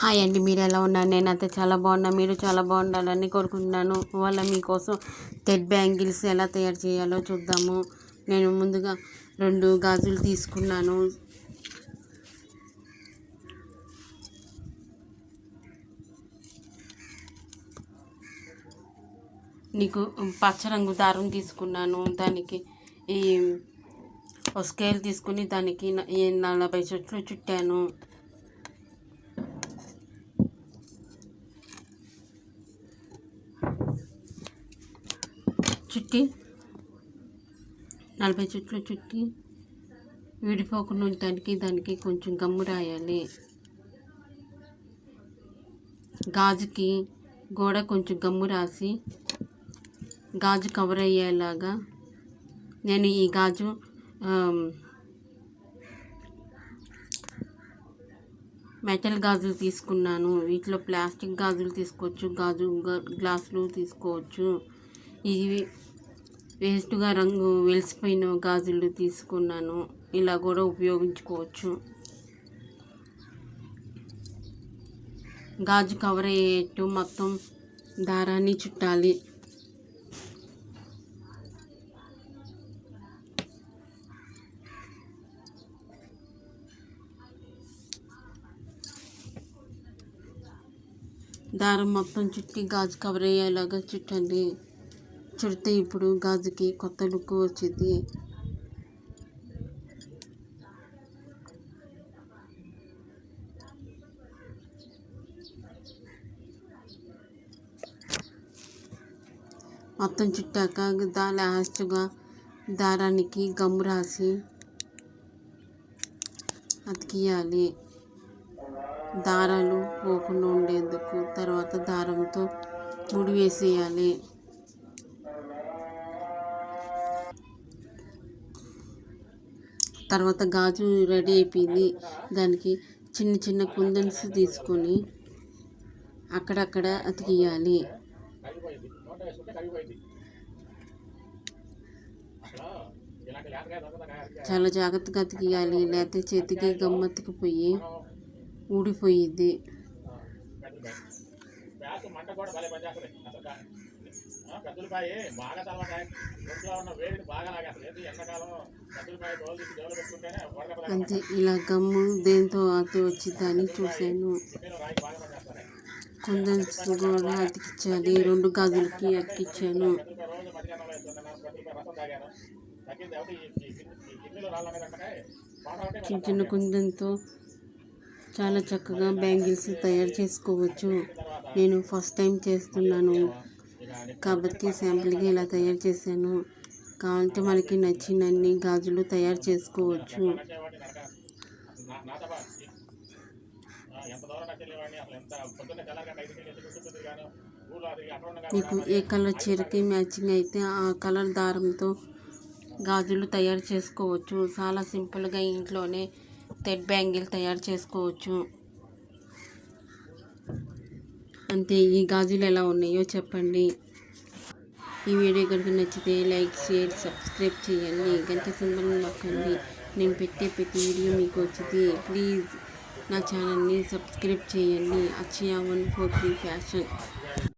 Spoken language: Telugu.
హాయ్ అండి మీరు ఎలా ఉన్నారు? నేనైతే చాలా బాగున్నా మీరు చాలా బాగుండాలని కోరుకుంటున్నాను. వాళ్ళ మీకోసం టెడ్ బ్యాంగిల్స్ ఎలా తయారు చేయాలో చూద్దాము. నేను ముందుగా రెండు గాజులు తీసుకున్నాను. నీకు పచ్చ రంగు దారం తీసుకున్నాను. దానికి ఈ స్కేల్ తీసుకుని దానికి నలభై చెట్లు చుట్టాను. చుట్టి నలభై చుట్లు చుట్టి విడిపోకుండా ఉండటానికి దానికి కొంచెం గమ్ము రాయాలి. గాజుకి గోడ కొంచెం గమ్ము రాసి గాజు కవర్ అయ్యేలాగా నేను ఈ గాజు మెటల్ గాజులు తీసుకున్నాను. వీటిలో ప్లాస్టిక్ గాజులు తీసుకోవచ్చు గాజు గ్లాసులు తీసుకోవచ్చు. ఇవి వేస్ట్గా రంగు వెలిసిపోయిన గాజులు తీసుకున్నాను. ఇలా కూడా ఉపయోగించుకోవచ్చు. గాజు కవర్ అయ్యేట్టు మొత్తం దారాన్ని చుట్టాలి. దారం మొత్తం చుట్టి గాజు కవర్ అయ్యేలాగా చుట్టండి. చుడితే ఇప్పుడు గాజుకి కొత్త లుక్ వచ్చింది. మొత్తం చుట్టాక దా లాస్ట్గా దారానికి గమ్ము రాసి అతికియాలి దారాలు పోకుండా ఉండేందుకు తర్వాత దారంతో ముడి వేసేయాలి. తర్వాత గాజు రెడీ అయిపోయింది. దానికి చిన్న చిన్న కుందన్స్ తీసుకొని అక్కడక్కడ అతికియాలి చాలా జాగ్రత్తగా అతికియాలి లేకపోతే చేతికి గమ్మత్తుకుపోయి ఊడిపోయిద్ది. కత్తులపాయ బాగా తలవకాయ ఒంట్లో ఉన్న వేడిని బాగా ఎండాకాలం పెట్టుకుంటేనే అంతే ఇలా గమ్ము దేంతో అతి వచ్చిందని చూశాను. కొంచెం కూడా అతికించాలి రెండు గాజులకి అతికిచ్చాను. చిన్న చిన్న కుందంతో చాలా చక్కగా బ్యాంగిల్స్ తయారు చేసుకోవచ్చు. నేను ఫస్ట్ టైం చేస్తున్నాను. కాబట్టి శాంపుల్గా ఇలా తయారు చేశాను. కావాలంటే మనకి నచ్చినన్ని గాజులు తయారు చేసుకోవచ్చు. మీకు ఏ కలర్ చీరకి మ్యాచింగ్ అయితే ఆ కలర్ దారంతో గాజులు తయారు చేసుకోవచ్చు. చాలా సింపుల్గా ఇంట్లోనే థెడ్ బ్యాంగిల్ తయారు చేసుకోవచ్చు. అంతే ఈ గాజులు ఎలా ఉన్నాయో చెప్పండి. ఈ వీడియో కనుక నచ్చితే లైక్ షేర్ సబ్స్క్రైబ్ చేయండి. గంట సింబల్ నొక్కండి. నేను పెట్టే ప్రతి వీడియో మీకు వచ్చింది ప్లీజ్ నా ఛానల్ని సబ్స్క్రైబ్ చేయండి. Akshaya one four three fashion.